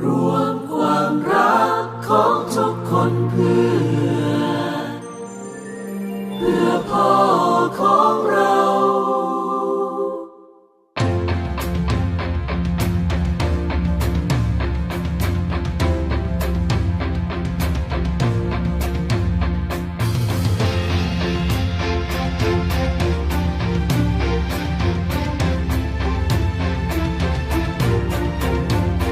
ร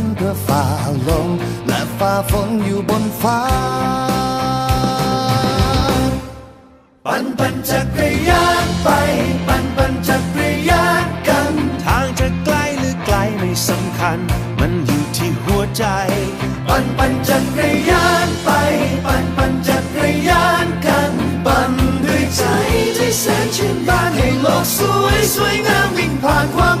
น พื่อฝ่าลมและฝ่าฝนอยู่บนฟ้า ปันปันจักรยานไป ปันปันจักรยานกัน ทางจะไกลหรือไกลไม่สำคัญ มันอยู่ที่หัวใจ ปันปันจักรยานไป ปันปันจักรยานกัน ปันด้วยใจที่แสนชื่นบานให้โลกสวยสวยงามวิ่งผ่านความ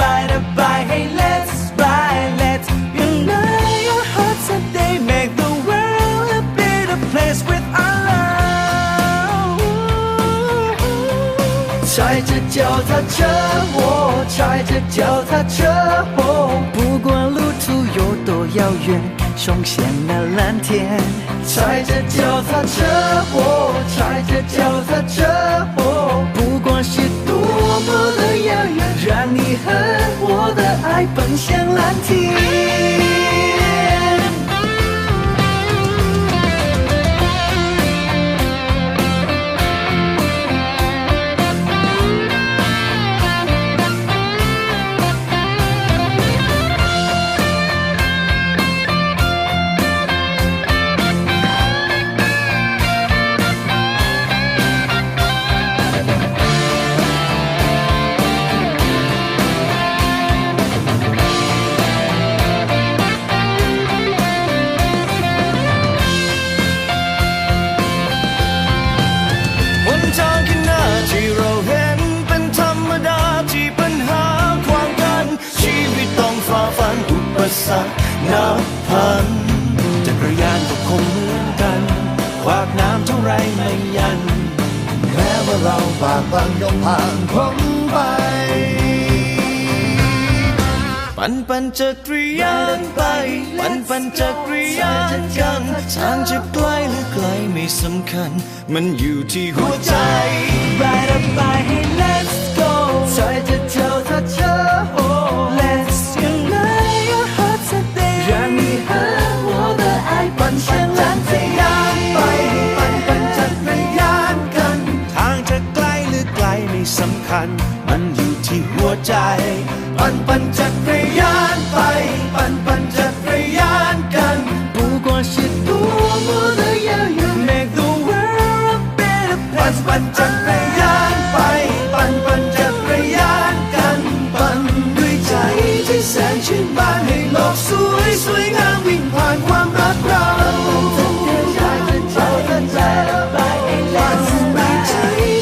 着脚踏车，我踩着脚踏车，哦。不管路途有多遥远，胸前那蓝天。踩着脚踏车，我踩着脚踏ากบางยมผ่านพ้นไป ปันปันจักรยานไป ปันปันจักรยานกันทางจะไกลหรือไกลไม่สำคัญ มันอยู่ที่หัวใจ Ride a bike, hey, let's ปันปันจักรยานไป ปันปันจักรยานกัน 不管是多么的遥远，Make the world a better ปัน place. ปันจักรยานไป ปันปันจักรยานกัน ปันด้วยใจที่แสนชื่นบานให้โลกสวยสวยงามวิ่งผ่านความรักเราใช้จะเจ้าจะใจปันด้วยใจ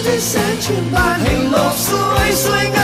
ที่แสนชื่นบานให้โลกสวยสวยง